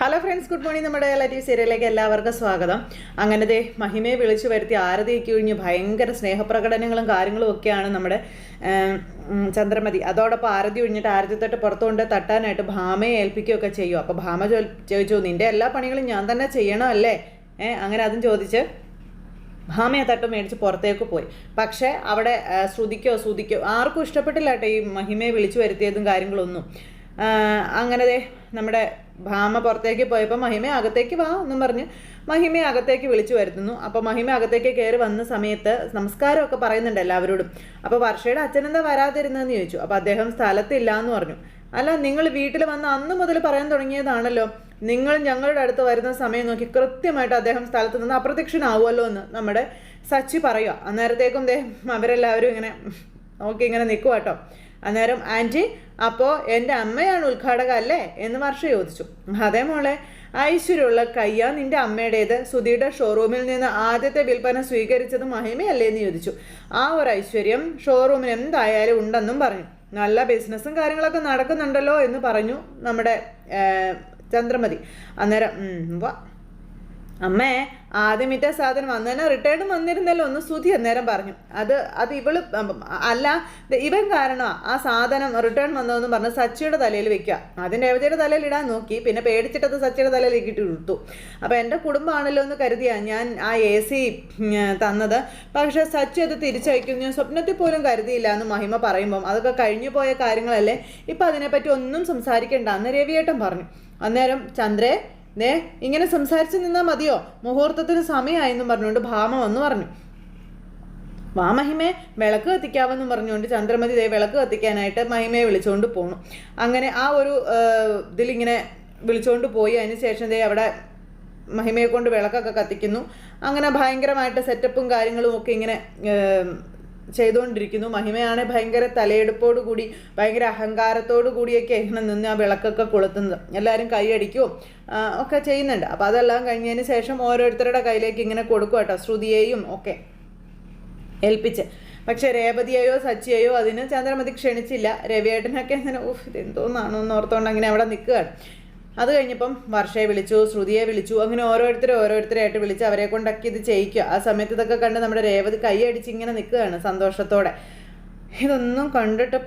Hello friends good morning നമ്മുടെ light സീരിയലിലേക്ക് എല്ലാവർക്കും സ്വാഗതം. അങ്ങനെ അങ്ങനത്തെ മഹിമയെ വിളിച്ചു വരുത്തി ആരതിയൊക്കെ ഒഴിഞ്ഞ് ഭയങ്കര സ്നേഹപ്രകടനങ്ങളും കാര്യങ്ങളും ഒക്കെയാണ് നമ്മുടെ ചന്ദ്രമതി. അതോടൊപ്പം ആരതി ഒഴിഞ്ഞിട്ട് ആരതി തൊട്ട് പുറത്തുകൊണ്ട് തട്ടാനായിട്ട് ഭാമയെ ഏൽപ്പിക്കുകയൊക്കെ ചെയ്യും. അപ്പോൾ ഭാമ ചോദിച്ചു നിന്റെ എല്ലാ പണികളും ഞാൻ തന്നെ ചെയ്യണമല്ലേ ഏ അങ്ങനെ അതും ചോദിച്ച് ഭാമയെ തട്ട് മേടിച്ച് പുറത്തേക്ക് പോയി. പക്ഷേ അവിടെ ശ്രുതിക്കോ ശ്രുതിക്കോ ആർക്കും ഇഷ്ടപ്പെട്ടില്ല കേട്ടോ ഈ മഹിമയെ വിളിച്ചു വരുത്തിയതും കാര്യങ്ങളൊന്നും. അങ്ങനെ നമ്മുടെ ഭാമ പുറത്തേക്ക് പോയപ്പോൾ മഹിമ അകത്തേക്ക് വാ എന്നും പറഞ്ഞ് മഹിമയെ അകത്തേക്ക് വിളിച്ചു വരുത്തുന്നു. അപ്പോൾ മഹിമ അകത്തേക്ക് കയറി വന്ന സമയത്ത് നമസ്കാരമൊക്കെ പറയുന്നുണ്ട് എല്ലാവരോടും. അപ്പോൾ വർഷയുടെ അച്ഛനെന്താ വരാതിരുന്നതെന്ന് ചോദിച്ചു. അപ്പോൾ അദ്ദേഹം സ്ഥലത്തില്ല എന്ന് പറഞ്ഞു. അല്ല നിങ്ങൾ വീട്ടിൽ വന്ന് അന്ന് മുതൽ പറയാൻ തുടങ്ങിയതാണല്ലോ. നിങ്ങൾ ഞങ്ങളുടെ അടുത്ത് വരുന്ന സമയം നോക്കി കൃത്യമായിട്ട് അദ്ദേഹം സ്ഥലത്ത് നിന്ന് അപ്രത്യക്ഷനാവുമല്ലോ എന്ന് നമ്മുടെ സച്ചി പറയുക അന്നേരത്തേക്കും ദേ അവരെല്ലാവരും ഇങ്ങനെ നോക്കി ഇങ്ങനെ നിൽക്കുക കേട്ടോ അന്നേരം ആന്റി അപ്പോൾ എന്റെ അമ്മയാണ് ഉദ്ഘാടക അല്ലേ എന്ന് വർഷ ചോദിച്ചു. അതേ മോളെ ഐശ്വര്യമുള്ള കയ്യ നിന്റെ അമ്മയുടേത്. സുധിയുടെ ഷോറൂമിൽ നിന്ന് ആദ്യത്തെ വിൽപ്പന സ്വീകരിച്ചത് മഹിമയല്ലേ? എന്ന് ചോദിച്ചു. ആ ഒരു ഐശ്വര്യം ഷോറൂമിന് എന്തായാലും ഉണ്ടെന്നും പറഞ്ഞു. നല്ല ബിസിനസ്സും കാര്യങ്ങളൊക്കെ നടക്കുന്നുണ്ടല്ലോ എന്ന് പറഞ്ഞു നമ്മുടെ ചന്ദ്രമതി. അന്നേരം വാ. അമ്മേ ആദ്യം ഇറ്റ സാധനം അന്ന് തന്നെ വന്നിരുന്നല്ലോ ഒന്ന് സുധി അന്നേരം പറഞ്ഞു. അത് അത് ഇവൾ അല്ല ഇവൻ കാരണം ആ സാധനം റിട്ടേൺ വന്നതെന്ന് പറഞ്ഞ് സച്ചിയുടെ തലയിൽ വെക്കുക. ആദ്യം രേവതിയുടെ തലയിൽ ഇടാൻ നോക്കി പിന്നെ പേടിച്ചിട്ടത് സച്ചിയുടെ തലയിൽ ഇട്ട്. കൊടുത്തു അപ്പോൾ എന്റെ കുടുംബമാണല്ലോ എന്ന് കരുതിയാ ഞാൻ ആ എ സി തന്നത്. പക്ഷേ സച്ചി അത് തിരിച്ചയക്കും. ഞാൻ സ്വപ്നത്തിൽ പോലും കരുതിയില്ല എന്ന് മഹിമ പറയുമ്പം. അതൊക്കെ കഴിഞ്ഞു പോയ കാര്യങ്ങളല്ലേ? ഇപ്പം അതിനെപ്പറ്റി ഒന്നും സംസാരിക്കണ്ട. എന്ന് രവിയേട്ടൻ പറഞ്ഞു. അന്നേരം ചന്ദ്രേ ദേ ഇങ്ങനെ സംസാരിച്ച് നിന്നാൽ മതിയോ? മുഹൂർത്തത്തിന് സമയമായെന്നും പറഞ്ഞുകൊണ്ട് ഭാമ വന്നു പറഞ്ഞു. വാ മഹിമേ വിളക്ക് കത്തിക്കാവെന്നും പറഞ്ഞുകൊണ്ട് ചന്ദ്രമതി ദേ വിളക്ക് കത്തിക്കാനായിട്ട് മഹിമയെ വിളിച്ചുകൊണ്ട് പോണു. അങ്ങനെ ആ ഒരു ഇതിലിങ്ങനെ വിളിച്ചുകൊണ്ട് പോയി. അതിന് ശേഷം ദേ അവിടെ മഹിമയെ കൊണ്ട് വിളക്കൊക്കെ കത്തിക്കുന്നു. അങ്ങനെ ഭയങ്കരമായിട്ട് സെറ്റപ്പും കാര്യങ്ങളും ഒക്കെ ഇങ്ങനെ ചെയ്തുകൊണ്ടിരിക്കുന്നു. മഹിമയാണ് ഭയങ്കര തലയെടുപ്പോടു കൂടി ഭയങ്കര അഹങ്കാരത്തോടു കൂടിയൊക്കെ ഇങ്ങനെ നിന്ന് ആ വിളക്കൊക്കെ കൊളുത്തുന്നത്. എല്ലാവരും കൈയടിക്കും ഒക്കെ ചെയ്യുന്നുണ്ട്. അപ്പോൾ അതെല്ലാം കഴിഞ്ഞതിന് ശേഷം ഓരോരുത്തരുടെ കയ്യിലേക്ക് ഇങ്ങനെ കൊടുക്കും കേട്ടോ ശ്രുതിയെയും ഒക്കെ ഏൽപ്പിച്ച്. പക്ഷേ രേവതിയെയോ സച്ചിയെയോ അതിന് ചന്ദ്രമതി ക്ഷണിച്ചില്ല. രവിയേട്ടനൊക്കെ അങ്ങനെ ഊഹ് ഇതെന്തോന്നാണോ എന്ന് ഓർത്തുകൊണ്ട് അങ്ങനെ അവിടെ നിൽക്കുകയാണ്. അത് കഴിഞ്ഞപ്പം വർഷയെ വിളിച്ചു ശ്രുതിയെ വിളിച്ചു അങ്ങനെ ഓരോരുത്തരെ ഓരോരുത്തരായിട്ട് വിളിച്ച് അവരെ കൊണ്ടൊക്കെ ഇത് ചെയ്യിക്കുക. ആ സമയത്ത് ഇതൊക്കെ കണ്ട് നമ്മുടെ രേവതി കൈയടിച്ച് ഇങ്ങനെ നിൽക്കുകയാണ് സന്തോഷത്തോടെ. ഇതൊന്നും കണ്ടിട്ട്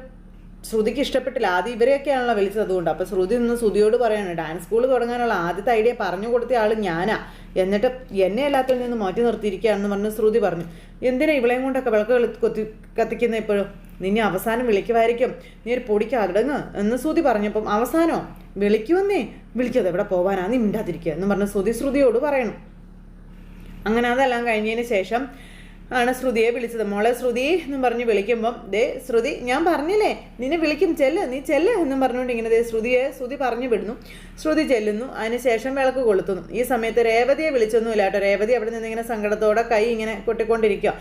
ശ്രുതിക്ക് ഇഷ്ടപ്പെട്ടില്ല. ആദ്യം ഇവരെയൊക്കെയാണല്ലോ വിളിച്ചത് അതുകൊണ്ട്. അപ്പോൾ ശ്രുതി ഒന്ന് ശ്രുതിയോട് പറയാണ് ഡാൻസ് സ്കൂൾ തുടങ്ങാനുള്ള ആദ്യത്തെ ഐഡിയ പറഞ്ഞു കൊടുത്ത ആൾ ഞാനാ. എന്നിട്ട് എന്നെ എല്ലാത്തിൽ നിന്ന് മാറ്റി നിർത്തിയിരിക്കുകയാണെന്ന് പറഞ്ഞ് ശ്രുതി പറഞ്ഞു. എന്തിനാ ഇവളെയും കൊണ്ടൊക്കെ വിളക്ക് കൊത്തി കത്തിക്കുന്ന ഇപ്പോഴും? നിന്നെ അവസാനം വിളിക്കുമായിരിക്കും. നീ ഒരു പൊടിക്ക് അടങ്ങ് എന്ന് ശ്രുതി പറഞ്ഞപ്പം അവസാനോ? വിളിക്കുമെന്നേ? വിളിക്കത് എവിടെ പോവാനാ? നീ മിണ്ടാതിരിക്കുക എന്ന് പറഞ്ഞ് ശ്രുതി ശ്രുതിയോട് പറയണം. അങ്ങനെ അതെല്ലാം കഴിഞ്ഞതിന് ശേഷം ആണ് ശ്രുതിയെ വിളിച്ചത്. മോളെ ശ്രുതി എന്നും പറഞ്ഞ് വിളിക്കുമ്പം ദേ ശ്രുതി ഞാൻ പറഞ്ഞില്ലേ നിന്നെ വിളിക്കും ചെല്ല് നീ ചെല്ല് എന്നും പറഞ്ഞുകൊണ്ട് ഇങ്ങനെ ദേ ശ്രുതിയെ ശ്രുതി പറഞ്ഞു വിടുന്നു. ശ്രുതി ചെല്ലുന്നു അതിന് ശേഷം വിളക്ക് കൊളുത്തുന്നു. ഈ സമയത്ത് രേവതിയെ വിളിച്ചൊന്നുമില്ല കേട്ടോ. രേവതി അവിടെ നിന്ന് ഇങ്ങനെ സങ്കടത്തോടെ കൈ ഇങ്ങനെ കൊട്ടിക്കൊണ്ടിരിക്കുക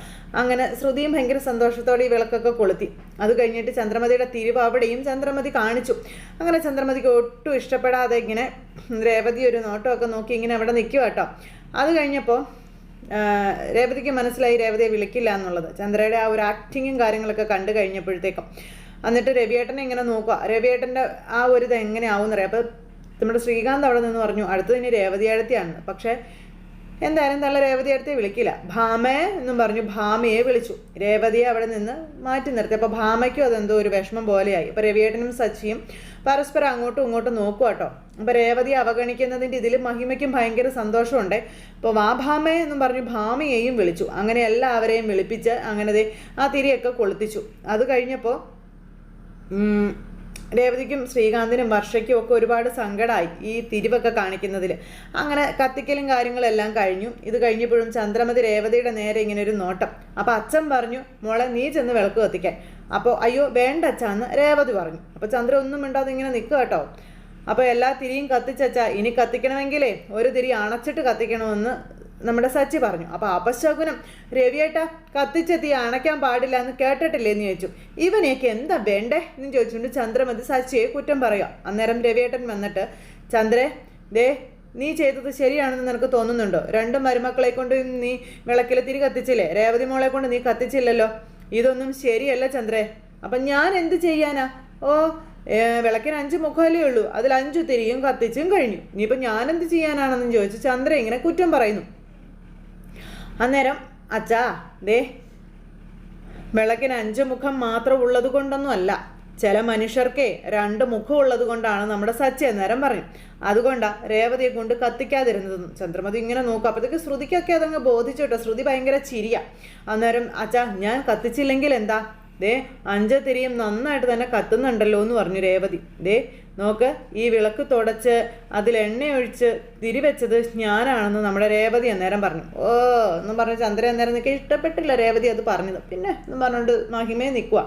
അങ്ങനെ ശ്രുതിയും ഭയങ്കര സന്തോഷത്തോടെ ഈ വിളക്കൊക്കെ കൊളുത്തി. അത് കഴിഞ്ഞിട്ട് ചന്ദ്രമതിയുടെ തിരിവ് അവിടെയും ചന്ദ്രമതി കാണിച്ചു. അങ്ങനെ ചന്ദ്രമതിക്ക് ഒട്ടും ഇഷ്ടപ്പെടാതെ ഇങ്ങനെ രേവതി ഒരു നോട്ടമൊക്കെ നോക്കി ഇങ്ങനെ അവിടെ നിൽക്കുക കേട്ടോ. അത് കഴിഞ്ഞപ്പോൾ രേവതിക്ക് മനസ്സിലായി രേവതിയെ വിളിക്കില്ല എന്നുള്ളത്. ചന്ദ്രയുടെ ആ ഒരു ആക്ടിങ്ങും കാര്യങ്ങളൊക്കെ കണ്ടു കഴിഞ്ഞപ്പോഴത്തേക്കും. എന്നിട്ട് രവിയേട്ടനെ ഇങ്ങനെ നോക്കുക. രവിയേട്ടന്റെ ആ ഒരു ഇത് എങ്ങനെയാവും എന്നറിയാം അപ്പോൾ നമ്മുടെ ശ്രീകാന്ത് അവിടെ നിന്ന് പറഞ്ഞു അടുത്തത് ഇനി രേവതിയാഴത്തിയാണ്. പക്ഷേ എന്തായാലും നല്ല രേവതി അടുത്ത് വിളിക്കില്ല. ഭാമേ എന്നും പറഞ്ഞു ഭാമയെ വിളിച്ചു. രേവതിയെ അവിടെ നിന്ന് മാറ്റി നിർത്തി. അപ്പോൾ ഭാമയ്ക്കും അതെന്തോ ഒരു വിഷമം പോലെയായി. അപ്പോൾ രവിയേട്ടനും സച്ചിയും പരസ്പരം അങ്ങോട്ടും ഇങ്ങോട്ടും നോക്കുക കേട്ടോ അപ്പോൾ രേവതി അവഗണിക്കുന്നതിന്റെ ഇതിൽ മഹിമയ്ക്കും ഭയങ്കര സന്തോഷമുണ്ട്. അപ്പോൾ വാ ഭാമയെ എന്നും പറഞ്ഞു ഭാമയെയും വിളിച്ചു. അങ്ങനെ എല്ലാവരെയും വിളിപ്പിച്ച് അങ്ങനെ ആ തിരിയൊക്കെ കൊളുത്തിച്ചു. അത് കഴിഞ്ഞപ്പോൾ രേവതിക്കും ശ്രീകാന്തിനും വർഷയ്ക്കും ഒക്കെ ഒരുപാട് സങ്കടമായി ഈ തിരിവൊക്കെ കാണിക്കുന്നതിൽ അങ്ങനെ കത്തിക്കലും കാര്യങ്ങളെല്ലാം കഴിഞ്ഞു. ഇത് കഴിഞ്ഞപ്പോഴും ചന്ദ്രമതി രേവതിയുടെ നേരെ ഇങ്ങനെ ഒരു നോട്ടം. അപ്പോൾ അച്ഛൻ പറഞ്ഞു മോളെ നീ ചെന്ന് വിളക്ക് കത്തിക്കാൻ. അപ്പോൾ അയ്യോ വേണ്ട അച്ഛാന്ന് രേവതി പറഞ്ഞു. അപ്പോൾ ചന്ദ്ര ഒന്നും മിണ്ടാതെ ഇങ്ങനെ നിൽക്കുക കേട്ടോ. അപ്പോൾ എല്ലാ തിരിയും കത്തിച്ചച്ചാ ഇനി കത്തിക്കണമെങ്കിലേ ഒരു തിരി അണച്ചിട്ട് കത്തിക്കണമെന്ന് നമ്മുടെ സച്ചി പറഞ്ഞു. അപ്പോൾ അപശകുനം രവിയേട്ട കത്തിച്ച തീ അണയ്ക്കാൻ പാടില്ല എന്ന് കേട്ടിട്ടില്ലേ എന്ന് ചോദിച്ചു. ഇവനെയൊക്കെ എന്താ വേണ്ടേ എന്ന് ചോദിച്ചുകൊണ്ട് ചന്ദ്രമതി സച്ചിയെ കുറ്റം പറയുക. അന്നേരം രവിയേട്ടൻ വന്നിട്ട് ചന്ദ്രേ ദേ നീ ചെയ്തത് ശരിയാണെന്ന് നിനക്ക് തോന്നുന്നുണ്ടോ? രണ്ട് മരുമക്കളെ കൊണ്ട് നീ വിളക്കിലെ തിരി കത്തിച്ചില്ലേ? രേവതി മോളെ കൊണ്ട് നീ കത്തിച്ചില്ലല്ലോ? ഇതൊന്നും ശരിയല്ല ചന്ദ്രേ. അപ്പം ഞാൻ എന്ത് ചെയ്യാനാ? ഓ വിളക്കിന് അഞ്ച് മുഖമല്ലേ ഉള്ളൂ. അതിൽ അഞ്ചു തിരിയും കത്തിച്ചും കഴിഞ്ഞു. ഇനിയിപ്പോൾ ഞാനെന്ത് ചെയ്യാനാണെന്ന് ചോദിച്ചു ചന്ദ്ര ഇങ്ങനെ കുറ്റം പറയുന്നു. അന്നേരം അച്ഛാ ദേ വിളക്കിന് അഞ്ച് മുഖം മാത്രം ഉള്ളത് കൊണ്ടൊന്നും അല്ല ചില മനുഷ്യർക്കേ രണ്ട് മുഖം ഉള്ളത് കൊണ്ടാണ് നമ്മുടെ സച്ചി അന്നേരം പറയും. അതുകൊണ്ടാ രേവതിയെ കൊണ്ട് കത്തിക്കാതിരുന്നതെന്ന് ചന്ദ്രമതി ഇങ്ങനെ നോക്കും. അപ്പോഴത്തേക്ക് ശ്രുതിക്കൊക്കെ അതങ്ങ് ബോധിച്ചു കേട്ടോ. ശ്രുതി ഭയങ്കര ചിരിയ. അന്നേരം അച്ഛാ ഞാൻ കത്തിച്ചില്ലെങ്കിൽ എന്താ? ദേ അഞ്ചത്തിരിയും നന്നായിട്ട് തന്നെ കത്തുന്നുണ്ടല്ലോ എന്ന് പറഞ്ഞു രേവതി. ദേ നോക്ക് ഈ വിളക്ക് തുടച്ച് അതിൽ എണ്ണ ഒഴിച്ച് തിരിവെച്ചത് ഞാനാണെന്ന് നമ്മുടെ രേവതി അന്നേരം പറഞ്ഞു. ഓ എന്നും പറഞ്ഞ് ചന്ദ്ര അന്നേരം നിൽക്കുക ഇഷ്ടപ്പെട്ടില്ല രേവതി അത് പറഞ്ഞത്. പിന്നെ എന്നും പറഞ്ഞുകൊണ്ട് മഹിമയെ നിൽക്കുക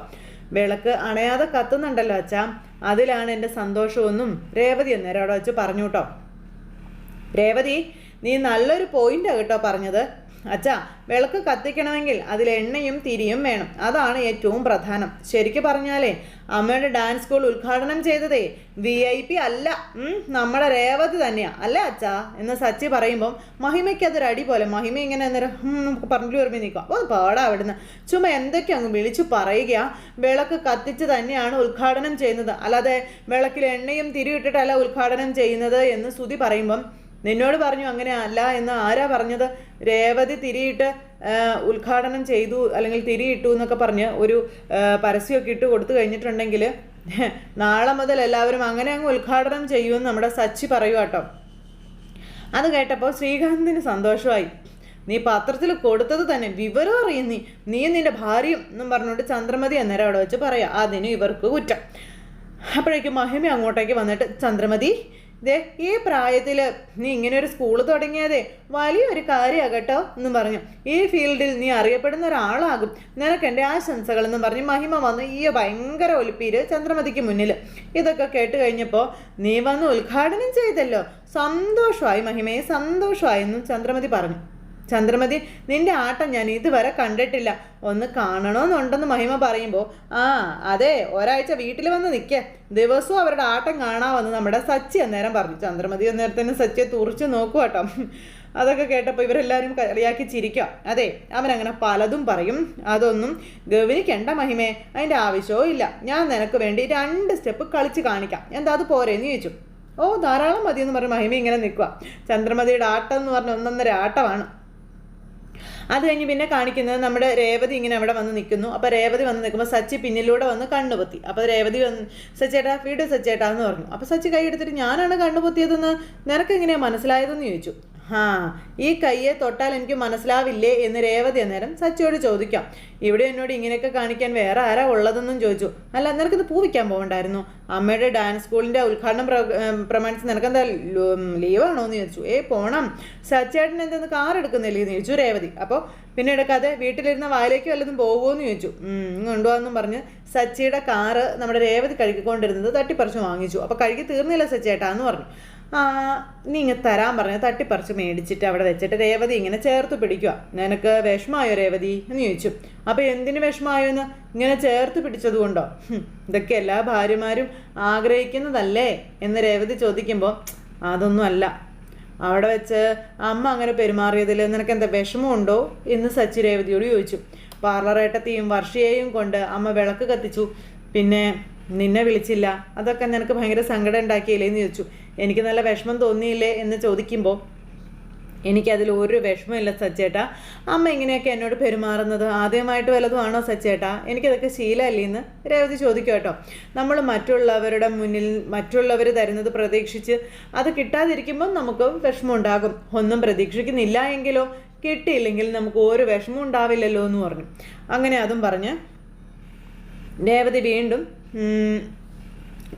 വിളക്ക് അണയാതെ കത്തുന്നുണ്ടല്ലോ അച്ഛാ. അതിലാണ് എന്റെ സന്തോഷമൊന്നും രേവതി അന്നേരം അവിടെ വെച്ച് പറഞ്ഞു കേട്ടോ രേവതി നീ നല്ലൊരു പോയിന്റാണ് കേട്ടോ പറഞ്ഞത്. അച്ഛാ വിളക്ക് കത്തിക്കണമെങ്കിൽ അതിൽ എണ്ണയും തിരിയും വേണം. അതാണ് ഏറ്റവും പ്രധാനം. ശരിക്ക് പറഞ്ഞാലേ അമ്മയുടെ ഡാൻസ് സ്കൂൾ ഉദ്ഘാടനം ചെയ്തതേ വി ഐ പി അല്ല. നമ്മുടെ രേവതി തന്നെയാ. അല്ല അച്ഛാ? എന്ന് സച്ചി പറയുമ്പം മഹിമയ്ക്ക് അതൊരു അടി പോലെ മഹിമ ഇങ്ങനെ അന്നേരം നമുക്ക് പറഞ്ഞു വരുമ്പോൾ നിൽക്കുക അപ്പോൾ പാടാ അവിടുന്ന്. ചുമ്മാ എന്തൊക്കെ അങ്ങ് വിളിച്ചു പറയുക. വിളക്ക് കത്തിച്ച് തന്നെയാണ് ഉദ്ഘാടനം ചെയ്യുന്നത്. അല്ലാതെ വിളക്കിൽ എണ്ണയും തിരിയിട്ടിട്ടല്ല ഉദ്ഘാടനം ചെയ്യുന്നത് എന്ന് സ്തുതി പറയുമ്പം നിന്നോട് പറഞ്ഞു അങ്ങനെ അല്ല എന്ന് ആരാ പറഞ്ഞത്? രേവതി തിരിയിട്ട് ഉദ്ഘാടനം ചെയ്തു അല്ലെങ്കിൽ തിരിയിട്ടു എന്നൊക്കെ പറഞ്ഞ് ഒരു പരസ്യമൊക്കെ ഇട്ട് കൊടുത്തു കഴിഞ്ഞിട്ടുണ്ടെങ്കിൽ നാളെ മുതൽ എല്ലാവരും അങ്ങനെ അങ്ങ് ഉദ്ഘാടനം ചെയ്യുമെന്ന് നമ്മുടെ സച്ചി പറയുക കേട്ടോ. അത് കേട്ടപ്പോൾ ശ്രീകാന്തിന് സന്തോഷമായി. നീ പത്രത്തിൽ കൊടുത്തത് തന്നെ വിവരം അറിയും നീ. നീ നിന്റെ ഭാര്യയും എന്നും പറഞ്ഞുകൊണ്ട് ചന്ദ്രമതി അന്നേരം അവിടെ വെച്ച് പറയാം അതിന് ഇവർക്ക് കുറ്റം. അപ്പോഴേക്കും മഹിമ അങ്ങോട്ടേക്ക് വന്നിട്ട് ചന്ദ്രമതി ദേ ഈ പ്രായത്തിൽ നീ ഇങ്ങനെ ഒരു സ്കൂൾ തുടങ്ങിയതേ വലിയൊരു കാര്യമാകട്ടോ എന്നും പറഞ്ഞു. ഈ ഫീൽഡിൽ നീ അറിയപ്പെടുന്ന ഒരാളാകും. നിനക്ക് എന്റെ ആശംസകൾ എന്നും പറഞ്ഞ് മഹിമ വന്ന് ഈ ഭയങ്കര ഒലിപ്പീര് ചന്ദ്രമതിക്ക് മുന്നിൽ. ഇതൊക്കെ കേട്ട് കഴിഞ്ഞപ്പോൾ നീ വന്ന് ഉദ്ഘാടനം ചെയ്തല്ലോ. സന്തോഷമായി മഹിമയെ സന്തോഷമായി എന്നും ചന്ദ്രമതി പറഞ്ഞു. ചന്ദ്രമതി നിന്റെ ആട്ടം ഞാൻ ഇതുവരെ കണ്ടിട്ടില്ല. ഒന്ന് കാണണമെന്നുണ്ടെന്ന് മഹിമ പറയുമ്പോൾ ആ അതെ ഒരാഴ്ച വീട്ടിൽ വന്ന് നിൽക്കേ ദിവസവും അവരുടെ ആട്ടം കാണാമെന്ന് നമ്മുടെ സച്ചി അന്നേരം പറഞ്ഞു. ചന്ദ്രമതി അന്നേരത്തിന് സച്ചിയെ തുറച്ചു നോക്കുക കേട്ടോ. അതൊക്കെ കേട്ടപ്പോൾ ഇവരെല്ലാവരും കളിയാക്കി ചിരിക്കുക അതെ അവനങ്ങനെ പലതും പറയും. അതൊന്നും ഗവനിക്കണ്ട മഹിമേ അതിന്റെ ആവശ്യവും ഇല്ല. ഞാൻ നിനക്ക് വേണ്ടി രണ്ട് സ്റ്റെപ്പ് കളിച്ച് കാണിക്കാം. എന്താ അത് പോരേന്ന് ചോദിച്ചു. ഓ ധാരാളം മതി എന്ന് പറഞ്ഞ് മഹിമ ഇങ്ങനെ നിൽക്കുക ചന്ദ്രമതിയുടെ ആട്ടം എന്ന് പറഞ്ഞ ഒന്നൊന്നര ആട്ടമാണ്. അത് കഴിഞ്ഞ് പിന്നെ കാണിക്കുന്നത് നമ്മുടെ രേവതി ഇങ്ങനെ അവിടെ വന്ന് നിൽക്കുന്നു. അപ്പോൾ രേവതി വന്ന് നിൽക്കുമ്പോൾ സച്ചി പിന്നിലൂടെ വന്ന് കണ്ണുപൊത്തി. അപ്പോൾ രേവതി വന്ന് സച്ചേട്ടാ വീട് സച്ചേട്ടാ എന്ന് പറഞ്ഞു. അപ്പോൾ സച്ചി കൈ എടുത്തിട്ട് ഞാനാണ് കണ്ണുപൊത്തിയതെന്ന് നിനക്കെങ്ങനെയാണ് മനസ്സിലായതെന്ന് ചോദിച്ചു. ആ ഈ കയ്യെ തൊട്ടാൽ എനിക്ക് മനസ്സിലാവില്ലേ എന്ന് രേവതി അന്നേരം സച്ചിയോട് ചോദിക്കാം. ഇവിടെ എന്നോട് ഇങ്ങനെയൊക്കെ കാണിക്കാൻ വേറെ ആരാ ഉള്ളതെന്നും ചോദിച്ചു. അല്ല നിനക്കിത് പൂവിക്കാൻ പോകണ്ടായിരുന്നു അമ്മയുടെ ഡാൻസ് സ്കൂളിന്റെ ഉദ്ഘാടനം പ്രമാണിച്ച് നിനക്കെന്താ ലീവാണോ എന്ന് ചോദിച്ചു. ഏ പോണം. സച്ചേട്ടൻ എന്തെന്ന് കാർ എടുക്കുന്നില്ലേ എന്ന് ചോദിച്ചു രേവതി. അപ്പോൾ പിന്നെ എടുക്കാതെ വീട്ടിലിരുന്ന വായിലേക്ക് വല്ലതും പോകുമോ എന്ന് ചോദിച്ചു. കൊണ്ടുപോകാമെന്നും പറഞ്ഞ് സച്ചിയുടെ കാറ് നമ്മുടെ രേവതി കഴുകിക്കൊണ്ടിരുന്നത് തട്ടിപ്പറിച്ച് വാങ്ങിച്ചു. അപ്പോൾ കഴുകി തീർന്നില്ല സച്ചേട്ടാ എന്ന് പറഞ്ഞു. ആ നീ ഇങ്ങനെ തരാൻ പറഞ്ഞ് തട്ടിപ്പറിച്ച് മേടിച്ചിട്ട് അവിടെ വെച്ചിട്ട് രേവതി ഇങ്ങനെ ചേർത്ത് പിടിക്കുക നിനക്ക് വിഷമായോ രേവതി? എന്ന് ചോദിച്ചു. അപ്പോൾ എന്തിന് വിഷമായോ എന്ന് ഇങ്ങനെ ചേർത്ത് പിടിച്ചതുകൊണ്ടോ ഇതൊക്കെ എല്ലാ ഭാര്യമാരും ആഗ്രഹിക്കുന്നതല്ലേ? എന്ന് രേവതി ചോദിക്കുമ്പോൾ അതൊന്നും അല്ല. അവിടെ വെച്ച് അമ്മ അങ്ങനെ പെരുമാറിയതിൽ നിനക്ക് എന്താ വിഷമമുണ്ടോ? എന്ന് സച്ചി രേവതിയോട് ചോദിച്ചു. പാർലറേട്ടത്തെയും വർഷയെയും കൊണ്ട് അമ്മ വിളക്ക് കത്തിച്ചു. പിന്നെ നിന്നെ വിളിച്ചില്ല. അതൊക്കെ നിനക്ക് ഭയങ്കര സങ്കടം ഉണ്ടാക്കിയില്ലേ? എന്ന് ചോദിച്ചു. എനിക്ക് നല്ല വിഷമം തോന്നിയില്ലേ എന്ന് ചോദിക്കുമ്പോൾ എനിക്കതിൽ ഒരു വിഷമമില്ല സച്ചേട്ടാ. അമ്മ ഇങ്ങനെയൊക്കെ എന്നോട് പെരുമാറുന്നത്? ആദ്യമായിട്ട് വല്ലതുമാണോ സച്ചേട്ടാ? എനിക്കതൊക്കെ ശീലമല്ലേ എന്ന് രേവതി ചോദിക്കും കേട്ടോ. നമ്മൾ മറ്റുള്ളവരുടെ മുന്നിൽ മറ്റുള്ളവർ തരുന്നത് പ്രതീക്ഷിച്ച് അത് കിട്ടാതിരിക്കുമ്പോൾ നമുക്ക് വിഷമം ഉണ്ടാകും ഒന്നും പ്രതീക്ഷിക്കുന്നില്ല എങ്കിലോ കിട്ടിയില്ലെങ്കിൽ നമുക്ക് ഒരു വിഷമം ഉണ്ടാവില്ലല്ലോ എന്ന് പറഞ്ഞു. അങ്ങനെ അതും പറഞ്ഞ് രേവതി വീണ്ടും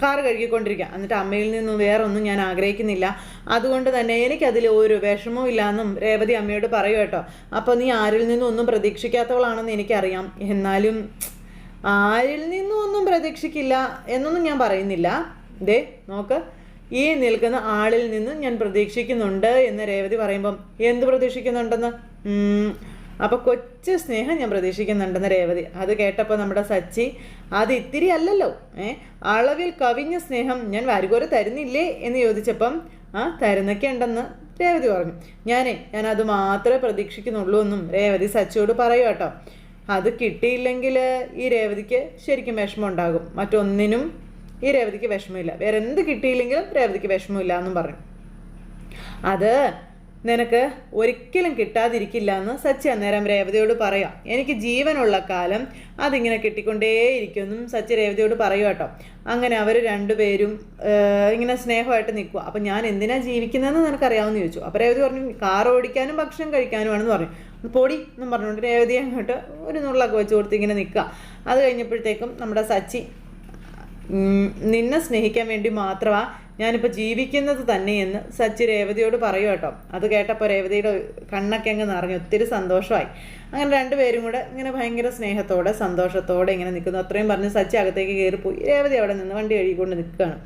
കാറ് കഴുകിക്കൊണ്ടിരിക്കുക. എന്നിട്ട് അമ്മയിൽ നിന്നും വേറെ ഒന്നും ഞാൻ ആഗ്രഹിക്കുന്നില്ല. അതുകൊണ്ട് തന്നെ എനിക്കതിൽ ഒരു വിഷമവും ഇല്ലാന്നും രേവതി അമ്മയോട് പറയൂ കേട്ടോ. അപ്പോൾ നീ ആരിൽ നിന്നും ഒന്നും പ്രതീക്ഷിക്കാത്തവളാണെന്ന് എനിക്കറിയാം. എന്നാലും ആരിൽ നിന്നും ഒന്നും പ്രതീക്ഷിക്കില്ല എന്നൊന്നും ഞാൻ പറയുന്നില്ല. ദേ നോക്ക്. ഈ നിൽക്കുന്ന ആളിൽ നിന്നും ഞാൻ പ്രതീക്ഷിക്കുന്നുണ്ട് എന്ന് രേവതി പറയുമ്പം എന്ത് പ്രതീക്ഷിക്കുന്നുണ്ടെന്ന്? ഉം, അപ്പൊ കൊച്ചു സ്നേഹം ഞാൻ പ്രതീക്ഷിക്കുന്നുണ്ടെന്ന് രേവതി. അത് കേട്ടപ്പോൾ നമ്മുടെ സച്ചി അത് ഇത്തിരി അല്ലല്ലോ. ഏ അളവിൽ കവിഞ്ഞ സ്നേഹം ഞാൻ വാരികോര് തരുന്നില്ലേ? എന്ന് ചോദിച്ചപ്പം ആ തരുന്നൊക്കെ ഉണ്ടെന്ന് രേവതി പറഞ്ഞു. ഞാനേ ഞാൻ അത് മാത്രമേ പ്രതീക്ഷിക്കുന്നുള്ളൂ എന്നും രേവതി സച്ചിയോട് പറയൂ കേട്ടോ. അത് കിട്ടിയില്ലെങ്കിൽ ഈ രേവതിക്ക് ശരിക്കും വിഷമം ഉണ്ടാകും മറ്റൊന്നിനും ഈ രേവതിക്ക് വിഷമമില്ല. വേറെ എന്ത് കിട്ടിയില്ലെങ്കിലും രേവതിക്ക് വിഷമമില്ല എന്നും പറഞ്ഞു. അത് നിനക്ക് ഒരിക്കലും കിട്ടാതിരിക്കില്ല എന്ന് സച്ചി അന്നേരം രേവതിയോട് പറയാം. എനിക്ക് ജീവനുള്ള കാലം അതിങ്ങനെ കിട്ടിക്കൊണ്ടേയിരിക്കുമെന്നും സച്ചി രേവതിയോട് പറയും കേട്ടോ അങ്ങനെ അവർ രണ്ടുപേരും ഇങ്ങനെ സ്നേഹമായിട്ട് നിൽക്കുക അപ്പം ഞാൻ എന്തിനാ ജീവിക്കുന്നതെന്ന് നിനക്കറിയാമെന്ന് ചോദിച്ചു. അപ്പോൾ രേവതി പറഞ്ഞു കാർ ഓടിക്കാനും ഭക്ഷണം കഴിക്കാനുമാണെന്ന് പറഞ്ഞു. "ഒന്ന് പൊടി എന്നും പറഞ്ഞുകൊണ്ട് രേവതി അങ്ങോട്ട് ഒരു നുള്ളൊക്കെ വെച്ച് കൊടുത്ത് ഇങ്ങനെ നിൽക്കുക അത് കഴിഞ്ഞപ്പോഴത്തേക്കും നമ്മുടെ സച്ചി നിന്നെ സ്നേഹിക്കാൻ വേണ്ടി മാത്രമാ ഞാനിപ്പോൾ ജീവിക്കുന്നത് തന്നെയെന്ന് സച്ചി രേവതിയോട് പറയൂ കേട്ടോ. അത് കേട്ടപ്പോൾ രേവതിയുടെ കണ്ണൊക്കെ അങ്ങ് നിറഞ്ഞു. ഒത്തിരി സന്തോഷമായി. അങ്ങനെ രണ്ടുപേരും കൂടെ ഇങ്ങനെ ഭയങ്കര സ്നേഹത്തോടെ സന്തോഷത്തോടെ ഇങ്ങനെ നിൽക്കുന്നു. അത്രയും പറഞ്ഞ് സച്ചി അകത്തേക്ക് കയറിപ്പോയി. രേവതി അവിടെ നിന്ന് വണ്ടി കഴുകിക്കൊണ്ട് നിൽക്കുകയാണ്.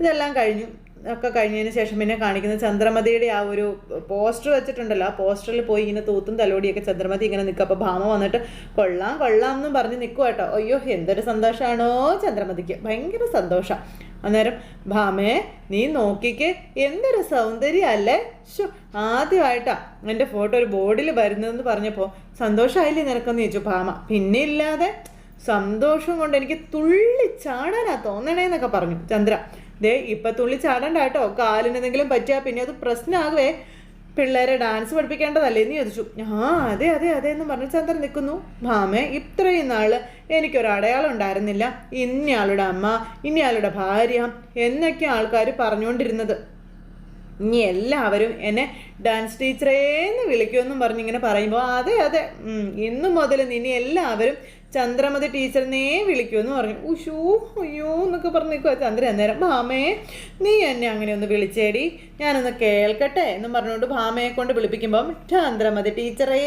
ഇതെല്ലാം കഴിഞ്ഞു ഒക്കെ കഴിഞ്ഞതിന് ശേഷം പിന്നെ കാണിക്കുന്നത് ചന്ദ്രമതിയുടെ ആ ഒരു പോസ്റ്റർ വെച്ചിട്ടുണ്ടല്ലോ. ആ പോസ്റ്ററിൽ പോയി ഇങ്ങനെ തൂത്തും തലോടിയൊക്കെ ചന്ദ്രമതി ഇങ്ങനെ നിൽക്കുക അപ്പോൾ ഭാമ വന്നിട്ട് കൊള്ളാം കൊള്ളാം എന്നും പറഞ്ഞ് നിൽക്കുക കേട്ടോ. അയ്യോ എന്തൊരു സന്തോഷമാണോ ചന്ദ്രമതിക്ക്. ഭയങ്കര സന്തോഷം. അന്നേരം ഭാമേ നീ നോക്കിക്ക് എന്തൊരു സൗന്ദര്യല്ലേ ശോ ആദ്യമായിട്ടാ എന്റെ ഫോട്ടോ ഒരു ബോർഡിൽ വരുന്നതെന്ന് പറഞ്ഞപ്പോൾ സന്തോഷമായില്ലേ നിനക്കെന്ന് ചോദിച്ചു. ഭാമ പിന്നെ ഇല്ലാതെ സന്തോഷം കൊണ്ട് എനിക്ക് തുള്ളി ചാടാനാ തോന്നണേന്നൊക്കെ പറഞ്ഞു. ചന്ദ്ര ദേ ഇപ്പൊ തുള്ളി ചാടണ്ട കേട്ടോ കാലിനെന്തെങ്കിലും പറ്റിയാൽ പിന്നെ അത് പ്രശ്നമാകുവേ പിള്ളേരെ ഡാൻസ് പഠിപ്പിക്കേണ്ടതല്ലേ എന്ന് ചോദിച്ചു. ആ അതെ അതെ അതെ എന്ന് പറഞ്ഞ് ചന്ദ്രൻ നിൽക്കുന്നു. ഭാമേ ഇത്രയും നാൾ എനിക്കൊരു അടയാളം ഉണ്ടായിരുന്നില്ല. ഇന്നയാളുടെ അമ്മ ഇന്നയാളുടെ ഭാര്യ എന്നൊക്കെ ആൾക്കാർ പറഞ്ഞുകൊണ്ടിരുന്നത് ഇനി എല്ലാവരും എന്നെ ഡാൻസ് ടീച്ചറേന്ന് വിളിക്കുമെന്നും പറഞ്ഞിങ്ങനെ പറയുമ്പോൾ അതെ അതെ ഇന്നു മുതൽ നിന്നെ എല്ലാവരും ചന്ദ്രമതി ടീച്ചറിനെ വിളിക്കുമെന്ന് പറഞ്ഞു. ഉഷൂ അയ്യോ എന്നൊക്കെ പറഞ്ഞു നിൽക്കുക ചന്ദ്ര അന്നേരം ഭാമേ നീ എന്നെ അങ്ങനെ ഒന്ന് വിളിച്ചേടി. ഞാനൊന്ന് കേൾക്കട്ടെ എന്നും പറഞ്ഞുകൊണ്ട് ഭാമയെ കൊണ്ട് വിളിപ്പിക്കുമ്പം ചന്ദ്രമതി ടീച്ചറേ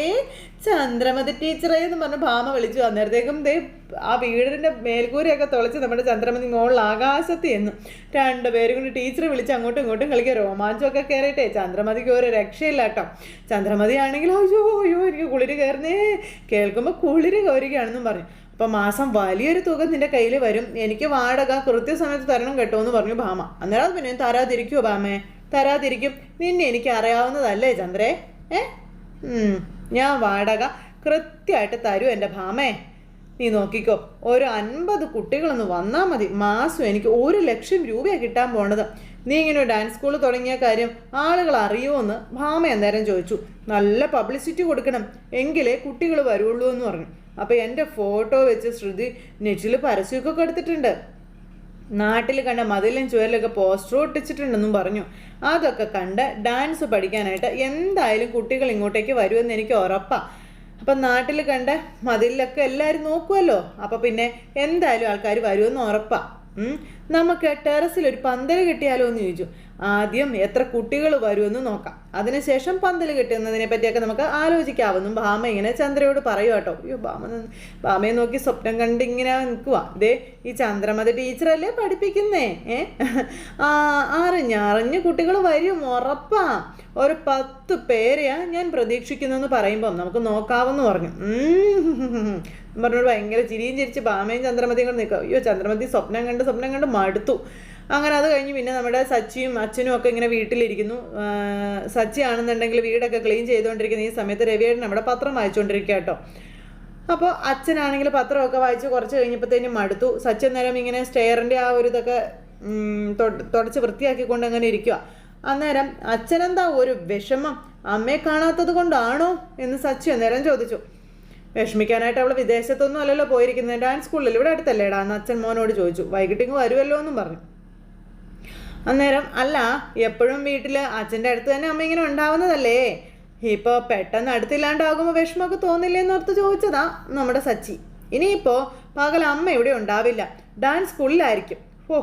ചന്ദ്രമതി ടീച്ചറേ എന്ന് പറഞ്ഞ് ഭാമ വിളിച്ചു അന്നേരത്തേക്കും ദേ ആ വീടിന്റെ മേൽക്കൂരയൊക്കെ തുളച്ച് നമ്മുടെ ചന്ദ്രമതി മുകളിൽ ആകാശത്ത് എന്നു. രണ്ടുപേരും കൂടി ടീച്ചർ വിളിച്ച് അങ്ങോട്ടും ഇങ്ങോട്ടും കളിക്കുക രോമാഞ്ചമൊക്കെ കയറിയിട്ടേ ചന്ദ്രമതിക്ക് ഒരു രക്ഷയില്ല കേട്ടോ. ചന്ദ്രമതി ആണെങ്കിൽ അയ്യോ അയ്യോ എനിക്ക് കുളിര് കയറുന്നേ. കേൾക്കുമ്പോൾ കുളിര് കയറുകയാണെന്നും പറഞ്ഞു. അപ്പം മാസം വലിയൊരു തുക നിന്റെ കയ്യിൽ വരും. എനിക്ക് വാടക കൃത്യസമയത്ത് തരണം കേട്ടോ എന്ന് പറഞ്ഞു ഭാമ. അന്നേരം അത് പിന്നെ തരാതിരിക്കുമോ ഭാമേ? തരാതിരിക്കും. നിന്നെ എനിക്ക് അറിയാവുന്നതല്ലേ ചന്ദ്രേ? ഏ? ഞാൻ വാടക കൃത്യമായിട്ട് തരൂ എന്റെ ഭാമേ. നീ നോക്കിക്കോ ഒരു അൻപത് കുട്ടികളൊന്ന് വന്നാൽ മതി. മാസം എനിക്ക് ഒരു ലക്ഷം രൂപയാണ് കിട്ടാൻ പോണത്. നീ ഇങ്ങനെ ഡാൻസ് സ്കൂൾ തുടങ്ങിയ കാര്യം ആളുകൾ അറിയുമെന്ന് ഭാമ അന്നേരം ചോദിച്ചു. നല്ല പബ്ലിസിറ്റി കൊടുക്കണം എങ്കിലേ കുട്ടികൾ വരുള്ളൂ എന്ന് പറഞ്ഞു. അപ്പോൾ എന്റെ ഫോട്ടോ വെച്ച് ശ്രുതി നെറ്റിൽ പരസ്യമൊക്കെ കൊടുത്തിട്ടുണ്ട്. നാട്ടിൽ കണ്ട മതിലും ചുവരിലൊക്കെ പോസ്റ്റർ ഒട്ടിച്ചിട്ടുണ്ടെന്നും പറഞ്ഞു. അതൊക്കെ കണ്ട് ഡാൻസ് പഠിക്കാനായിട്ട് എന്തായാലും കുട്ടികൾ ഇങ്ങോട്ടേക്ക് വരുമെന്ന് എനിക്ക് ഉറപ്പാണ് അപ്പം നാട്ടിൽ കണ്ട മതിലൊക്കെ എല്ലാവരും നോക്കുമല്ലോ അപ്പം പിന്നെ എന്തായാലും ആൾക്കാർ വരുമെന്ന് ഉറപ്പാ. ഉം. നമുക്ക് ടെറസിൽ ഒരു പന്തൽ കിട്ടിയാലോ എന്ന് ചോദിച്ചു. ആദ്യം എത്ര കുട്ടികൾ വരുമെന്ന് നോക്കാം. അതിനുശേഷം പന്തൽ കിട്ടുന്നതിനെ പറ്റിയൊക്കെ നമുക്ക് ആലോചിക്കാവുന്നു. ഭാമ ഇങ്ങനെ ചന്ദ്രയോട് പറയൂ കേട്ടോ. അയ്യോ ഭാമ ഭാമയെ നോക്കി സ്വപ്നം കണ്ട് ഇങ്ങനെ നിൽക്കുക ദേ ഈ ചന്ദ്രമതി ടീച്ചറല്ലേ പഠിപ്പിക്കുന്നേ? ഏ? അറിഞ്ഞ് അറിഞ്ഞ് കുട്ടികൾ വരും ഉറപ്പാ. ഒരു പത്ത് പേരെയാ ഞാൻ പ്രതീക്ഷിക്കുന്നെന്ന് പറയുമ്പം നമുക്ക് നോക്കാവെന്ന് പറഞ്ഞു. പറഞ്ഞോട് ഭയങ്കര ചിരിയും ചിരിച്ച് ഭാമയും ചന്ദ്രമതിയും കൊണ്ട് നിൽക്കുക അയ്യോ ചന്ദ്രമതി സ്വപ്നം കണ്ട് സ്വപ്നം കണ്ട് മടുത്തു. അങ്ങനെ അത് കഴിഞ്ഞ് പിന്നെ നമ്മുടെ സച്ചിയും അച്ഛനും ഒക്കെ ഇങ്ങനെ വീട്ടിലിരിക്കുന്നു. സച്ചി ആണെന്നുണ്ടെങ്കിൽ വീടൊക്കെ ക്ലീൻ ചെയ്തുകൊണ്ടിരിക്കുന്ന ഈ സമയത്ത് രവിയേട്ടൻ നമ്മുടെ പത്രം വായിച്ചുകൊണ്ടിരിക്കുക കേട്ടോ. അപ്പോൾ അച്ഛനാണെങ്കിൽ പത്രമൊക്കെ വായിച്ച് കുറച്ച് കഴിഞ്ഞപ്പോഴത്തേനും മടുത്തു. സച്ചിൻ നേരം ഇങ്ങനെ സ്റ്റെയറിന്റെ ആ ഒരു ഇതൊക്കെ തുടച്ച് വൃത്തിയാക്കിക്കൊണ്ട് അങ്ങനെ ഇരിക്കുക അന്നേരം അച്ഛനെന്താ ഒരു വിഷമം? അമ്മയെ കാണാത്തത് കൊണ്ടാണോ? എന്ന് സച്ചി അന്നേരം ചോദിച്ചു. വിഷമിക്കാനായിട്ട് അവൾ വിദേശത്തൊന്നും അല്ലല്ലോ പോയിരിക്കുന്നത്. ഡാൻസ് സ്കൂളിൽ ഇവിടെ അടുത്തല്ലേടാ. എന്ന് അച്ഛൻ മോനോട് ചോദിച്ചു. വൈകിട്ടിങ്ങ് വരുമല്ലോ എന്നും പറഞ്ഞു. അന്നേരം അല്ല എപ്പോഴും വീട്ടിൽ അച്ഛന്റെ അടുത്ത് തന്നെ അമ്മ ഇങ്ങനെ ഉണ്ടാവുന്നതല്ലേ? ഇപ്പോൾ പെട്ടെന്ന് അടുത്തില്ലാണ്ടാകുമ്പോൾ വിഷമമൊക്കെ തോന്നില്ലേന്ന് ഓർത്ത് ചോദിച്ചതാ നമ്മുടെ സച്ചി. ഇനിയിപ്പോൾ പകൽ അമ്മ ഇവിടെ ഉണ്ടാവില്ല. ഡാൻസ് സ്കൂളിലായിരിക്കും. ഓ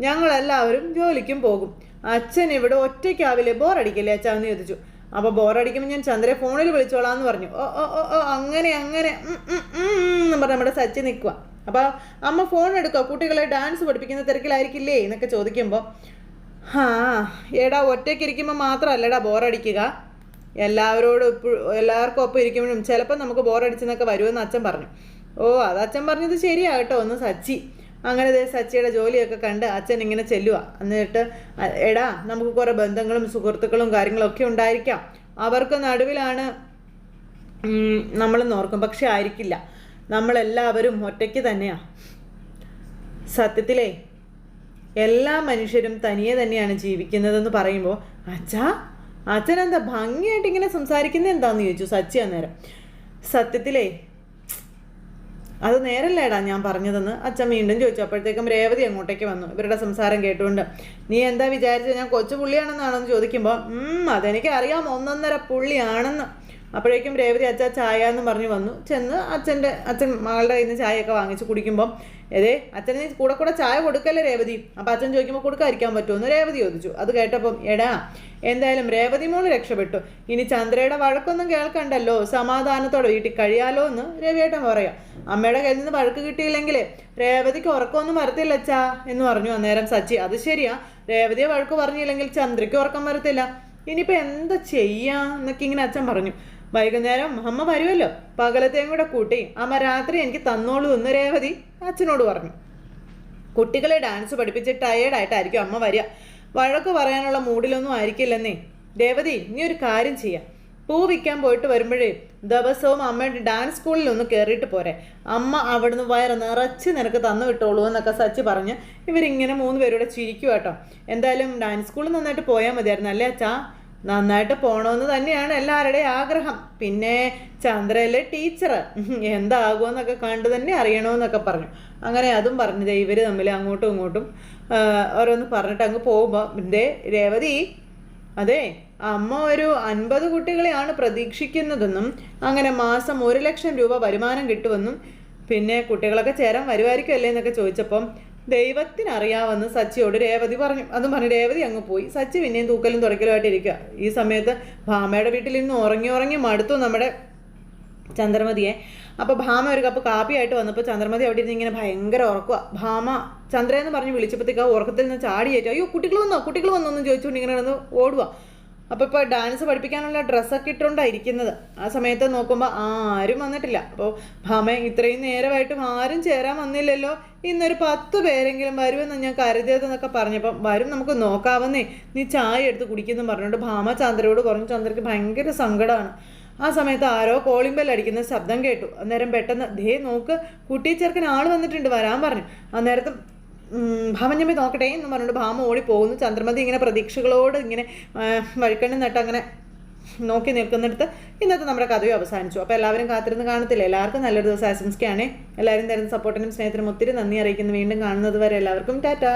ഞങ്ങളെല്ലാവരും ജോലിക്കും പോകും. അച്ഛൻ ഇവിടെ ഒറ്റയ്ക്കാവില്ലേ? ബോറടിക്കില്ലേ അച്ഛാ? എന്ന് ചോദിച്ചു. അപ്പോൾ ബോറടിക്കുമ്പോൾ ഞാൻ ചന്ദ്രയെ ഫോണിൽ വിളിച്ചോളാം എന്ന് പറഞ്ഞു. ഓ ഓ ഓ ഓ അങ്ങനെ അങ്ങനെ എന്ന് നമ്മുടെ സച്ചി നിൽക്കുക അപ്പോൾ അമ്മ ഫോൺ എടുക്കുക കുട്ടികളെ ഡാൻസ് പഠിപ്പിക്കുന്ന തിരക്കിലായിരിക്കില്ലേ? എന്നൊക്കെ ചോദിക്കുമ്പോൾ ആ എടാ ഒറ്റയ്ക്കിരിക്കുമ്പോൾ മാത്രമല്ലടാ ബോറടിക്കുക. എല്ലാവരോടും ഇപ്പോഴും എല്ലാവർക്കും ഒപ്പം ഇരിക്കുമ്പോഴും ചിലപ്പോൾ നമുക്ക് ബോറടിച്ചെന്നൊക്കെ വരുമെന്ന് അച്ഛൻ പറഞ്ഞു. ഓ അത് അച്ഛൻ പറഞ്ഞത് ശരിയാകട്ടോ ഒന്ന് സച്ചി. അങ്ങനെ ദേ സച്ചിയുടെ ജോലിയൊക്കെ കണ്ട് അച്ഛൻ ഇങ്ങനെ ചെല്ലുക എന്നിട്ട് എടാ നമുക്ക് കുറേ ബന്ധങ്ങളും സുഹൃത്തുക്കളും കാര്യങ്ങളൊക്കെ ഉണ്ടായിരിക്കാം. അവർക്ക് നടുവിലാണ് നമ്മൾ നോർക്കും പക്ഷെ ആയിരിക്കില്ല. നമ്മളെല്ലാവരും ഒറ്റയ്ക്ക് തന്നെയാണ് സത്യത്തിലേ എല്ലാ മനുഷ്യരും തനിയെ തന്നെയാണ് ജീവിക്കുന്നതെന്ന് പറയുമ്പോൾ അച്ഛാ അച്ഛനെന്താ ഭംഗിയായിട്ട് ഇങ്ങനെ സംസാരിക്കുന്നത് എന്താണെന്ന് ചോദിച്ചു സച്ചി അന്നേരം. സത്യത്തിലേ അത് നേരല്ലേടാ ഞാൻ പറഞ്ഞതെന്ന് അച്ഛൻ വീണ്ടും ചോദിച്ചു അപ്പോഴത്തേക്കും രേവതി അങ്ങോട്ടേക്ക് വന്നു. ഇവരുടെ സംസാരം കേട്ടുകൊണ്ട് നീ എന്താ വിചാരിച്ചത് ഞാൻ കൊച്ചു പുള്ളിയാണെന്നാണെന്ന് ചോദിക്കുമ്പോൾ അതെനിക്ക് അറിയാം ഒന്നൊന്നര പുള്ളിയാണെന്ന്. അപ്പോഴേക്കും രേവതി അച്ഛ ചായ എന്ന് പറഞ്ഞു വന്നു. ചെന്ന് അച്ഛന്റെ അച്ഛൻ മകളുടെ കയ്യിൽ നിന്ന് ചായയൊക്കെ വാങ്ങിച്ച് കുടിക്കുമ്പം ഏതേ അച്ഛന് നീ കൂടെ കൂടെ ചായ കൊടുക്കല്ലേ രേവതി? അപ്പം അച്ഛൻ ചോദിക്കുമ്പോൾ കൊടുക്കാതിരിക്കാൻ പറ്റുമെന്ന് രേവതി ചോദിച്ചു. അത് കേട്ടപ്പം എടാ എന്തായാലും രേവതി മോൾ രക്ഷപ്പെട്ടു. ഇനി ചന്ദ്രയുടെ വഴക്കൊന്നും കേൾക്കണ്ടല്ലോ. സമാധാനത്തോടെ വീട്ടിൽ കഴിയാലോ എന്ന് രവിയേട്ടൻ പറയാം. അമ്മയുടെ കയ്യിൽ നിന്ന് വഴക്ക് കിട്ടിയില്ലെങ്കിൽ രേവതിക്ക് ഉറക്കമൊന്നും വരത്തില്ല അച്ഛാ എന്ന് പറഞ്ഞു. അന്നേരം സച്ചി അത് ശരിയാ. രേവതിയെ വഴക്ക് പറഞ്ഞില്ലെങ്കിൽ ചന്ദ്രയ്ക്ക് ഉറക്കം വരത്തില്ല. ഇനിയിപ്പോൾ എന്താ ചെയ്യാ? എന്നൊക്കെ ഇങ്ങനെ അച്ഛൻ പറഞ്ഞു. വൈകുന്നേരം അമ്മ വരുമല്ലോ പകലത്തെയും കൂടെ കൂട്ടി അമ്മ രാത്രി എനിക്ക് തന്നോളൂ എന്ന് രേവതി അച്ഛനോട് പറഞ്ഞു. കുട്ടികളെ ഡാൻസ് പഠിപ്പിച്ച് ടയേർഡായിട്ടായിരിക്കും അമ്മ വരിക. വഴക്ക് പറയാനുള്ള മൂഡിലൊന്നും ആയിരിക്കില്ലെന്നേ. രേവതി നീ ഒരു കാര്യം ചെയ്യാം. പൂ വിൽക്കാൻ പോയിട്ട് വരുമ്പോഴേ ദിവസവും അമ്മയുടെ ഡാൻസ് സ്കൂളിൽ ഒന്ന് കയറിയിട്ട് പോരെ. അമ്മ അവിടുന്ന് വയറ് നിറച്ച് നിനക്ക് തന്നു കിട്ടുള്ളൂ എന്നൊക്കെ സച്ചി പറഞ്ഞ് ഇവരിങ്ങനെ മൂന്ന് പേരൂടെ ചിരിക്കും കേട്ടോ എന്തായാലും ഡാൻസ് സ്കൂളിൽ നന്നായിട്ട് പോയാൽ മതിയായിരുന്നു അല്ലേ അച്ഛാ? നന്നായിട്ട് പോകണമെന്ന് തന്നെയാണ് എല്ലാവരുടെയും ആഗ്രഹം. പിന്നെ ചന്ദ്രയിലെ ടീച്ചർ എന്താകുമെന്നൊക്കെ കണ്ടു തന്നെ അറിയണമെന്നൊക്കെ പറഞ്ഞു. അങ്ങനെ അതും പറഞ്ഞത് ഇവർ തമ്മിൽ അങ്ങോട്ടും ഇങ്ങോട്ടും ഓരോന്ന് പറഞ്ഞിട്ട് അങ്ങ് പോകുമ്പോൾ എന്റെ രേവതി അതെ അമ്മ ഒരു അൻപത് കുട്ടികളെയാണ് പ്രതീക്ഷിക്കുന്നതെന്നും അങ്ങനെ മാസം ഒരു ലക്ഷം രൂപ വരുമാനം കിട്ടുമെന്നും പിന്നെ കുട്ടികളൊക്കെ ചേരാൻ വരുമായിരിക്കും അല്ലേ എന്നൊക്കെ ചോദിച്ചപ്പം ദൈവത്തിനറിയാമെന്ന് സച്ചിയോട് രേവതി പറഞ്ഞു. അതും പറഞ്ഞു രേവതി അങ്ങ് പോയി. സച്ചി പിന്നെയും തൂക്കലും തുടക്കലുമായിട്ട് ഇരിക്കുക ഈ സമയത്ത് ഭാമയുടെ വീട്ടിൽ നിന്ന് ഉറങ്ങി ഉറങ്ങി മടുത്തു നമ്മുടെ ചന്ദ്രമതിയെ. അപ്പോൾ ഭാമ ഒരു കപ്പ് കാപ്പി ആയിട്ട് വന്നപ്പോൾ ചന്ദ്രമതി അവിടെ ഇരുന്ന് ഇങ്ങനെ ഭയങ്കര ഉറക്കുക ഭാമ ചന്ദ്രയെന്ന് പറഞ്ഞ് വിളിച്ചപ്പോഴത്തേക്ക് ആ ഉറക്കത്തിൽ നിന്ന് ചാടിയേറ്റു. അയ്യോ കുട്ടികൾ വന്നോ? കുട്ടികൾ വന്നോ? എന്ന് ചോദിച്ചുകൊണ്ട് ഇങ്ങനെ ഓടുക അപ്പോൾ ഇപ്പോൾ ഡാൻസ് പഠിപ്പിക്കാനുള്ള ഡ്രസ്സൊക്കെ ഇട്ടുകൊണ്ടായിരിക്കുന്നത് ആ സമയത്ത് നോക്കുമ്പോൾ ആരും വന്നിട്ടില്ല. അപ്പോൾ ഭാമ ഇത്രയും നേരമായിട്ടും ആരും ചേരാൻ വന്നില്ലല്ലോ. ഇന്നൊരു പത്ത് പേരെങ്കിലും വരുമെന്ന് ഞാൻ കരുതിയതെന്നൊക്കെ പറഞ്ഞപ്പം വരും നമുക്ക് നോക്കാവുന്നേ. നീ ചായ എടുത്ത് കുടിക്കുന്നു പറഞ്ഞുകൊണ്ട് ഭാമ ചന്ദ്രയോട് പറഞ്ഞു. ചന്ദ്രയ്ക്ക് ഭയങ്കര സങ്കടമാണ് ആ സമയത്ത് ആരോ കോളിംഗ് ബെൽ അടിക്കുന്ന ശബ്ദം കേട്ടു. അന്നേരം പെട്ടെന്ന് ദേ നോക്ക് കുട്ടിച്ചേർക്കൻ ആൾ വന്നിട്ടുണ്ട് വരാൻ പറഞ്ഞു. അന്നേരത്ത് ഭാമഞ്ഞമ്മ നോക്കട്ടെ. എന്ന് പറഞ്ഞുകൊണ്ട് ഭാമ ഓടി പോകുന്നു ചന്ദ്രമതി ഇങ്ങനെ പ്രതീക്ഷകളോട് ഇങ്ങനെ വഴിക്കണ്ണി നട്ട് അങ്ങനെ നോക്കി നിൽക്കുന്നിടത്ത് ഇന്നത്തെ നമ്മുടെ കഥയും അവസാനിച്ചു. അപ്പോൾ എല്ലാവരും കാത്തിരുന്ന് കാണത്തില്ല? എല്ലാവർക്കും നല്ലൊരു ദിവസം ആശംസിക്കുകയാണ്. എല്ലാവരും തരുന്ന സപ്പോർട്ടിനും സ്നേഹത്തിനും ഒത്തിരി നന്ദി അറിയിക്കുന്നു. വീണ്ടും കാണുന്നത് വരെ എല്ലാവർക്കും ടാറ്റാ.